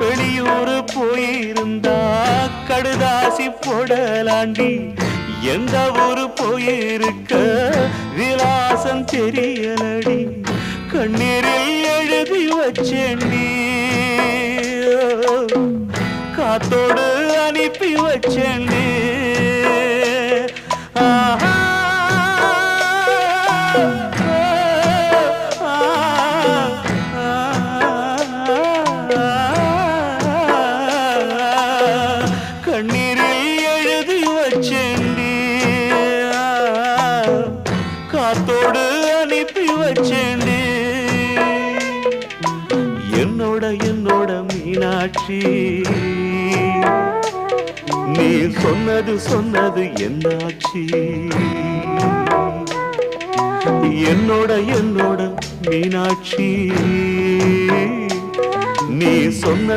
வெளியூரு போயிருந்தா கடுதாசி போடலாண்டி. எந்த ஊரு போயிருக்க விலாசம் தெரியலடி. கண்ணீரில் எழுதி வச்சேண்டி. காத்தோடு அனுப்பி வச்சேண்டி. காத்தோடு அனுப்பி வச்சேண்டி என்னோட என்னோட மீனாட்சி. நீ சொன்னது சொன்னது என்னாச்சு? என்னோட என்னோட மீனாட்சி. நீ சொன்ன